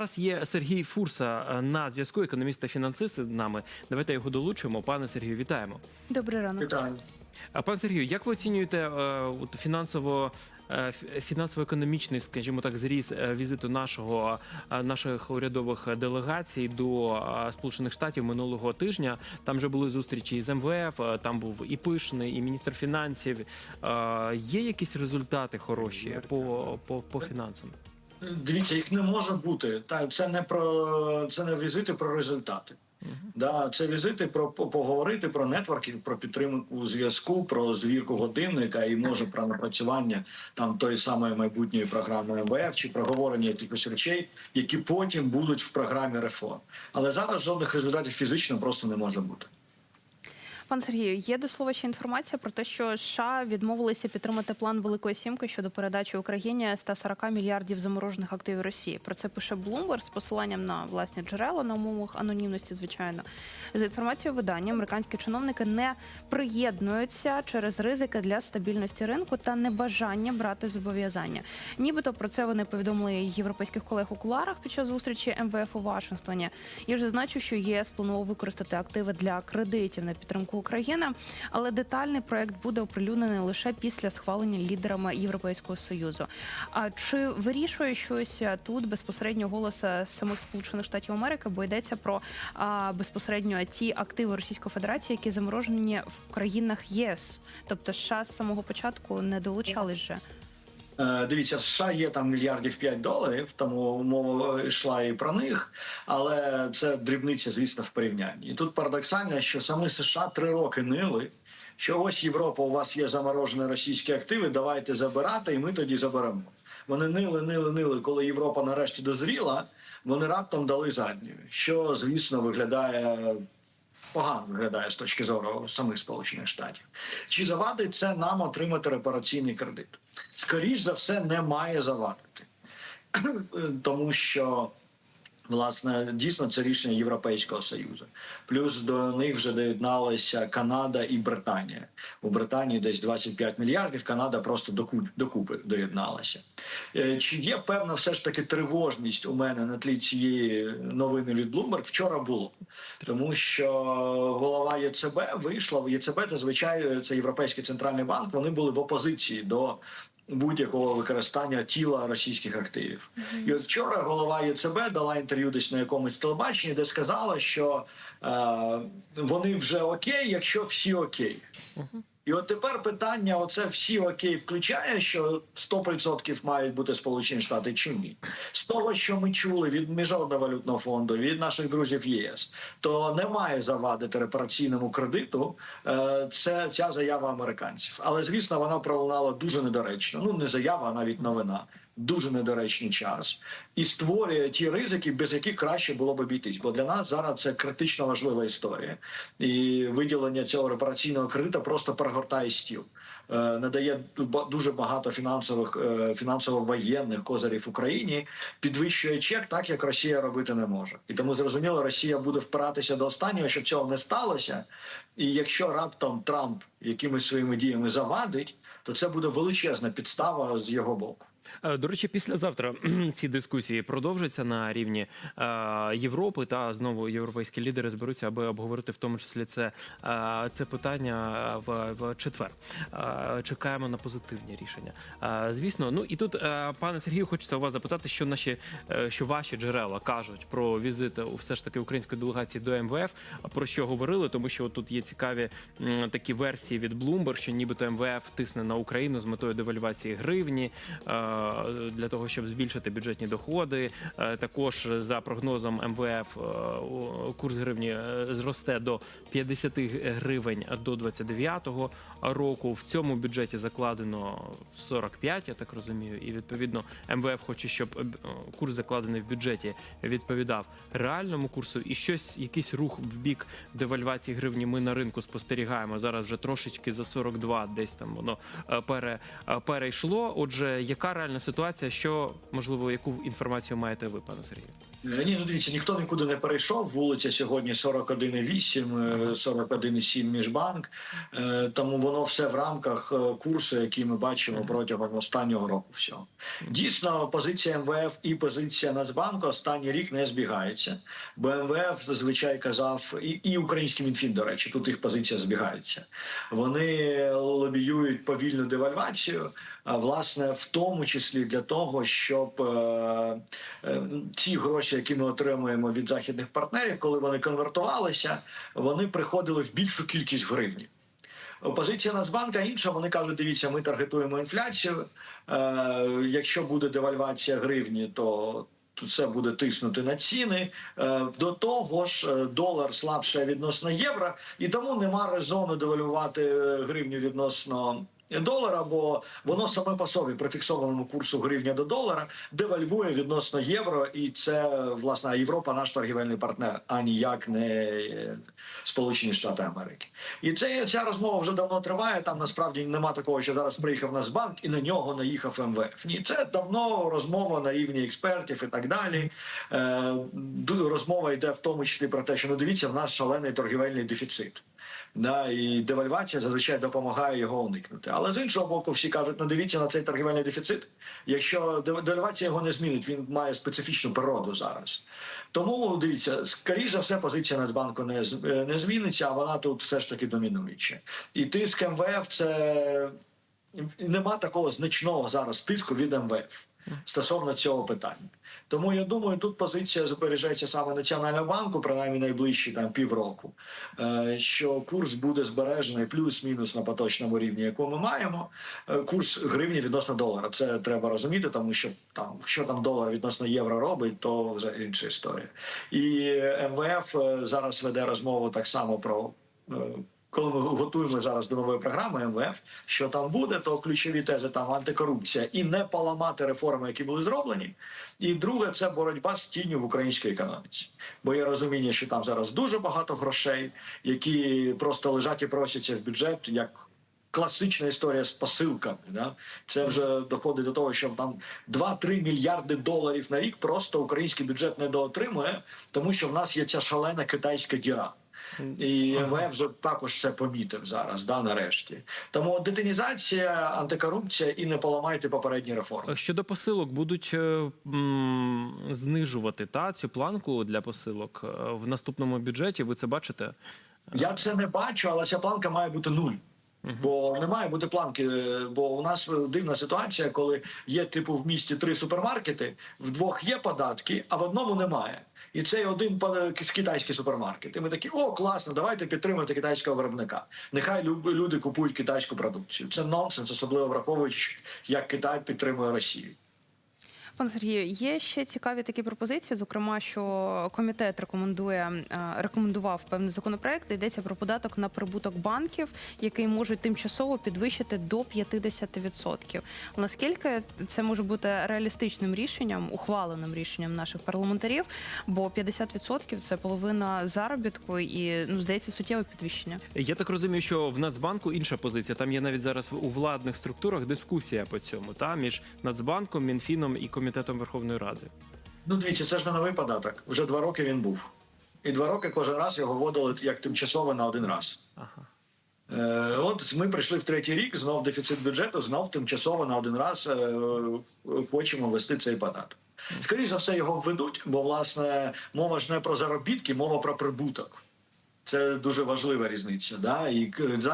Зараз є Сергій Фурса е, на зв'язку, економіст та фінансист з нами. Давайте його долучимо. Пане Сергію, вітаємо. Добрий ранок. Вітаю. А пане Сергію, як ви оцінюєте е, от фінансово? е, фі- Фінансово-економічний, скажімо так, зріз е, візиту нашого наших урядових делегацій до Сполучених Штатів минулого тижня. Там вже були зустрічі із МВФ, там був і пишний, і міністр фінансів. Є якісь результати хороші по, по, по фінансам? Дивіться, їх не може бути. Та це не про це не візити про результати. Да, це візити про поговорити про нетворкінг, про підтримку зв'язку, про звірку годинника і може про напрацювання там тої самої майбутньої програми МВФ чи проговорення якихось речей, які потім будуть в програмі реформ. Але зараз жодних результатів фізично просто не може бути. Пан Сергію, є до слова ще інформація про те, що США відмовилися підтримати план Великої Сімки щодо передачі Україні 140 мільярдів заморожених активів Росії. Про це пише Bloomberg з посиланням на власні джерела на умовах анонімності. Звичайно, за інформацією видання, американські чиновники не приєднуються через ризики для стабільності ринку та небажання брати зобов'язання. Нібито про це вони повідомили європейських колег у куларах під час зустрічі МВФ у Вашингтоні. Я вже зазначу, що ЄС планував використати активи для кредитів на підтримку України, але детальний проект буде оприлюднений лише після схвалення лідерами Європейського союзу. А чи вирішує щось тут безпосередньо голос е, самих Сполучених Штатів Америки, бо йдеться про а, безпосередньо ті активи Російської Федерації, які заморожені в країнах ЄС, тобто США з самого початку не долучались же. Е, Дивіться, в США є там мільярдів 5 доларів, тому мова йшла і про них, але це дрібниця, звісно, в порівнянні. І тут парадоксально, що саме США три роки нили. Що ось Європа, у вас є заморожені російські активи, давайте забирати, і ми тоді заберемо. Вони нили, нили, нили. Коли Європа нарешті дозріла, вони раптом дали задню, що звісно виглядає погано виглядає з точки зору самих Сполучених Штатів. Чи завадить це нам отримати репараційний кредит? Скоріше за все, не має завадити, тому що. Власне, дійсно це рішення Європейського союзу. Плюс до них вже доєдналися Канада і Британія. У Британії десь 25 мільярдів. Канада просто докуп, докупи доєдналася. Е, Чи є певна все ж таки тривожність у мене на тлі цієї новини від Bloomberg? Вчора було, тому що голова ЄЦБ вийшла. В ЄЦБ зазвичай це Європейський центральний банк. Вони були в опозиції до будь-якого використання тіла російських активів. І от вчора голова ЄЦБ дала інтерв'ю десь на якомусь телебаченні, де сказала, що е, вони вже окей, якщо всі окей. І от тепер питання: оце всі окей включає, що 100% мають бути Сполучені Штати чи ні. З того, що ми чули від Міжнародного валютного фонду, від наших друзів ЄС, то не має завадити репараційному кредиту. е, Це ця заява американців. Але звісно, вона пролунала дуже недоречно. Ну не заява, а навіть новина. Дуже недоречний час і створює ті ризики, без яких краще було б обійтись. Бо для нас зараз це критично важлива історія, і виділення цього репараційного кредиту просто перегортає стіл, е, надає дуже багато фінансових е, фінансово-воєнних козирів Україні, підвищує чек, так як Росія робити не може. І тому зрозуміло, Росія буде впиратися до останнього, щоб цього не сталося. І якщо раптом Трамп якимись своїми діями завадить, то це буде величезна підстава з його боку. Е, До речі, післязавтра ці дискусії продовжаться на рівні е, Європи та знову європейські лідери зберуться, аби обговорити в тому числі це, е, це питання в, в четвер. Чекаємо на позитивні рішення. Звісно, ну і тут, пане Сергію, хочеться у вас запитати, що наші що ваші джерела кажуть про візит у все ж таки української делегації до МВФ. Про що говорили, тому що тут є цікаві такі версії від Bloomberg, що нібито МВФ тисне на Україну з метою девальвації гривні. Е, для того, щоб збільшити бюджетні доходи. Е, Також за прогнозом МВФ е, курс гривні зросте до 50 гривень до 29-го року. В цьому бюджеті закладено 45, я так розумію, і відповідно МВФ хоче, щоб курс закладений в бюджеті відповідав реальному курсу, і щось, якийсь рух в бік девальвації гривні. Ми на ринку спостерігаємо зараз вже трошечки за 42, десь там воно пере, перейшло. Отже, яка реальна ситуація? Що можливо, яку інформацію маєте ви, пане Сергію? Е, Ні, ну дивіться, ніхто нікуди не перейшов. Вулиця сьогодні 41,8, е, 41,7 міжбанк. Е, Тому воно все в рамках е, курсу, який ми бачимо протягом останнього року. Всього дійсно, позиція МВФ і позиція Нацбанку останній рік не збігаються. Бо МВФ зазвичай казав, і, і український Мінфін, до речі, тут їх позиція збігається. Вони лобіюють повільну девальвацію, власне, в тому числі для того, щоб е, е, ті гроші, які ми отримуємо від західних партнерів, коли вони конвертувалися, вони приходили в більшу кількість гривні. Позиція Нацбанка інша. Вони кажуть: дивіться, ми таргетуємо інфляцію. Е, якщо буде девальвація гривні, то це буде тиснути на ціни. До того ж, долар слабше відносно євро, і тому нема резону девальвувати гривню відносно. Долара, бо воно саме по собі при фіксованому курсу гривня до долара девальвує відносно євро, і це власне Європа наш торгівельний партнер, а ніяк не е, Сполучені Штати Америки. І це ця розмова вже давно триває. Там насправді нема такого, що зараз приїхав Нацбанк і на нього наїхав МВФ. Ні, це давно розмова на рівні експертів і так далі. Е, розмова йде в тому числі про те, що ну дивіться, в нас шалений торгівельний дефіцит. Да, і девальвація зазвичай допомагає його уникнути. Але з іншого боку, всі кажуть, ну дивіться на цей торгівельний дефіцит. Якщо девальвація його не змінить, він має специфічну природу зараз. Тому дивіться, скоріш за все, позиція Нацбанку не, е, не зміниться, а вона тут все ж таки домінуюча. І тиск МВФ це нема такого значного зараз тиску від МВФ стосовно цього питання. Тому я думаю, тут позиція збережеться саме Національного банку, принаймні найближчі там півроку, е, що курс буде збережений плюс-мінус на поточному рівні, яку ми маємо. Е, Курс гривні відносно долара. Це треба розуміти, тому що там що там долар відносно євро робить, то вже інша історія. І МВФ е, зараз веде розмову так само про. Коли ми готуємо зараз до нової програми МВФ, що там буде, то ключові тези там антикорупція і не поламати реформи, які були зроблені. І друге, це боротьба з тінню в українській економіці. Бо є розуміння, що там зараз дуже багато грошей, які просто лежать і просяться в бюджет як. Класична історія з посилками. Да? Це вже доходить до того, що там 2-3 мільярди доларів на рік просто український бюджет не доотримує, тому що в нас є ця шалена китайська діра. І МВФ вже також це помітив зараз, да, нарешті. Тому детинізація, антикорупція і не поламайте попередні реформи. Щодо посилок, будуть е, м, знижувати та цю планку для посилок е, в наступному бюджеті. Ви це бачите? Я це не бачу, але ця планка має бути нуль. Бо не має бути планки. е, Бо у нас дивна ситуація, коли є типу в місті три супермаркети, в двох є податки, а в одному немає. І цей один па- китайський супермаркет. І ми такі, о, класно, давайте підтримувати китайського виробника. Нехай лю- люди купують китайську продукцію. Це нонсенс, особливо враховуючи, як Китай підтримує Росію. Пане Сергію, є ще цікаві такі пропозиції. Зокрема, що комітет рекомендує е, рекомендував певний законопроект. Йдеться про податок на прибуток банків, який можуть тимчасово підвищити до 50%. Наскільки це може бути реалістичним рішенням, ухваленим рішенням наших парламентарів? Бо 50% – це половина заробітку, і ну здається суттєве підвищення. Я так розумію, що в Нацбанку інша позиція. Там є навіть зараз у владних структурах дискусія по цьому, та між Нацбанком, Мінфіном і комітетом Верховної Ради. Ну, дивіться, це ж не новий податок. Вже два роки він був. І два роки кожен раз його вводили як тимчасово на один раз. Ага. Е, от ми прийшли в третій рік, знов дефіцит бюджету, знов тимчасово на один раз е, хочемо ввести цей податок. Скоріше за все, його введуть, бо власне мова ж не про заробітки, мова про прибуток. Це дуже важлива різниця. Да? І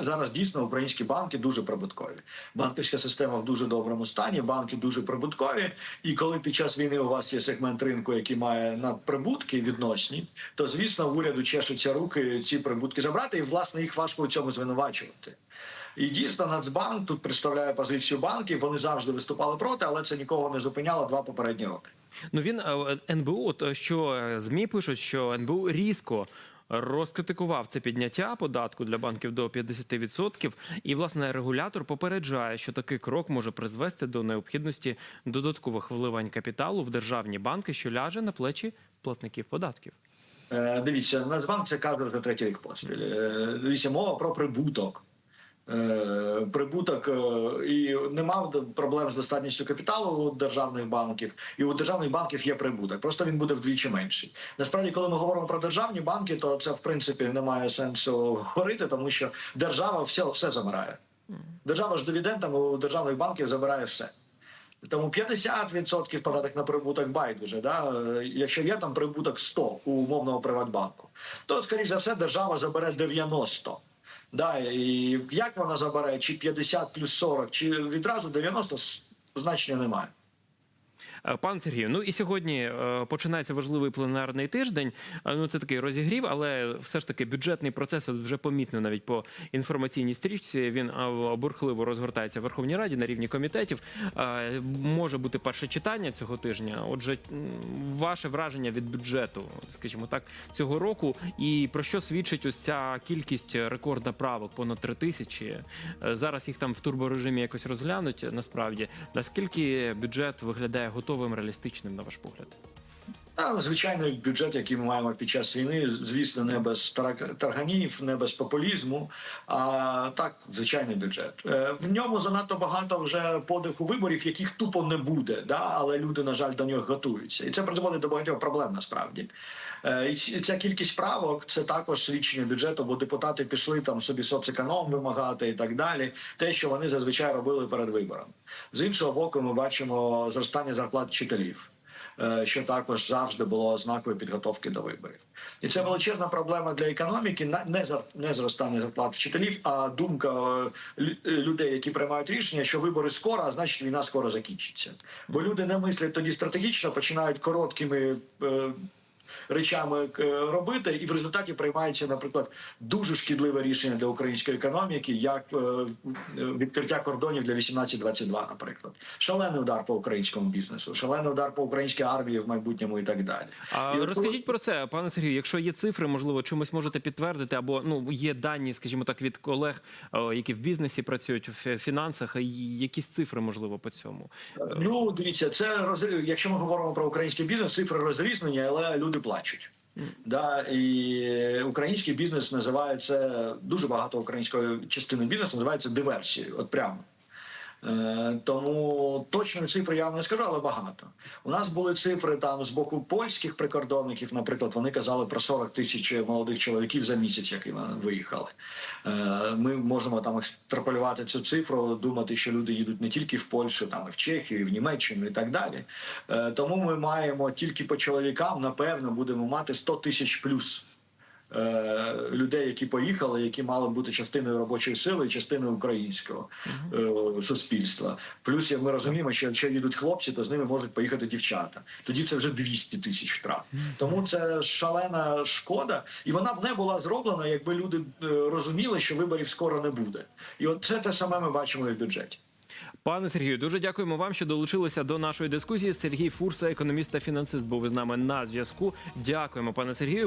зараз дійсно українські банки дуже прибуткові. Банківська система в дуже доброму стані, банки дуже прибуткові. І коли під час війни у вас є сегмент ринку, який має надприбутки відносні, то звісно в уряду чешуться руки ці прибутки забрати, і власне їх важко у цьому звинувачувати. І дійсно Нацбанк тут представляє позицію банків. Вони завжди виступали проти, але це нікого не зупиняло два попередні роки. Ну він е, НБУ, от, е, що е, змі пишуть, що НБУ різко. Розкритикував це підняття податку для банків до 50%. І власне регулятор попереджає, що такий крок може призвести до необхідності додаткових вливань капіталу в державні банки, що ляже на плечі платників податків. Е, Дивіться, Нацбанк це каже вже третій рік поспіль. Е, Дивіться, мова про прибуток. Е, Прибуток е, і не мав проблем з достатністю капіталу у державних банків, і у державних банків є прибуток. Просто він буде вдвічі менший. Насправді, коли ми говоримо про державні банки, то це в принципі не має сенсу говорити, тому що держава все, все забирає. Держава ж дивідендами у державних банків забирає все. Тому 50% податок на прибуток байдуже. Да? Якщо є там прибуток 100 у умовного Приватбанку, то, скоріш за все, держава забере 90. Да, і як вона забере, чи 50 плюс 40, чи відразу 90, значення немає. Е, Пан Сергію, ну і сьогодні е, починається важливий пленарний тиждень. Е, Ну це такий розігрів, але все ж таки бюджетний процес вже помітно навіть по інформаційній стрічці. Він бурхливо розгортається в Верховній Раді на рівні комітетів. Може бути перше читання цього тижня. Отже, ваше враження від бюджету, скажімо так, цього року, і про що свідчить ось ця кількість рекордна правок, понад три тисячі. Зараз їх там в турборежимі якось розглянуть. Насправді, наскільки бюджет виглядає готовим, реалістичним, на ваш погляд? Та, звичайний бюджет, який ми маємо під час війни, звісно, не без тарганів, не без популізму. А так, звичайний бюджет. Е, В ньому занадто багато вже подиху виборів, яких тупо не буде. Да? Але люди, на жаль, до нього готуються. І це призводить до багатьох проблем насправді. Е, І ця кількість правок це також свідчення бюджету, бо депутати пішли там собі соцеконом вимагати і так далі. Те, що вони зазвичай робили перед виборами. З іншого боку, ми бачимо зростання зарплат вчителів що також завжди було ознакою підготовки до виборів. І це величезна проблема для економіки, не не зростання зарплат вчителів, а думка е, е, людей, які приймають рішення, що вибори скоро, а значить війна скоро закінчиться. Бо люди не мислять тоді стратегічно, починають короткими. Е, Речами е, робити, і в результаті приймається, наприклад, дуже шкідливе рішення для української економіки, як е, відкриття кордонів для 18-22, наприклад. Шалений удар по українському бізнесу, шалений удар по українській армії в майбутньому і так далі. А І от розкажіть про це, пане Сергію. Якщо є цифри, можливо, чимось можете підтвердити, або ну є дані, скажімо так, від колег, які в бізнесі працюють в фінансах, якісь цифри можливо по цьому. Ну, дивіться, це роз... якщо ми говоримо про український бізнес, цифри розрізнені, але люди плачуть. Да, і український бізнес називається дуже багато української частини бізнесу називається диверсією. От прямо. Е, тому точної цифри я вам не скажу, але багато. У нас були цифри там з боку польських прикордонників, наприклад, вони казали про 40 тисяч молодих чоловіків за місяць, які виїхали. Е, ми можемо там екстраполювати цю цифру, думати, що люди їдуть не тільки в Польщу, там і в Чехію, і в Німеччину і так далі. Е, тому ми маємо тільки по чоловікам, напевно, будемо мати 100 тисяч плюс людей, які поїхали, які мали бути частиною робочої сили, і частиною українського е, суспільства. Плюс як ми розуміємо, що якщо їдуть хлопці, то з ними можуть поїхати дівчата. Тоді це вже 200 тисяч втрат. Тому це шалена шкода, і вона б не була зроблена, якби люди е, розуміли, що виборів скоро не буде. І от це те саме ми бачимо і в бюджеті. Пане Сергію, дуже дякуємо вам, що долучилися до нашої дискусії. Сергій Фурса, економіст та фінансист, був із нами на зв'язку. Дякуємо, пане Сергію.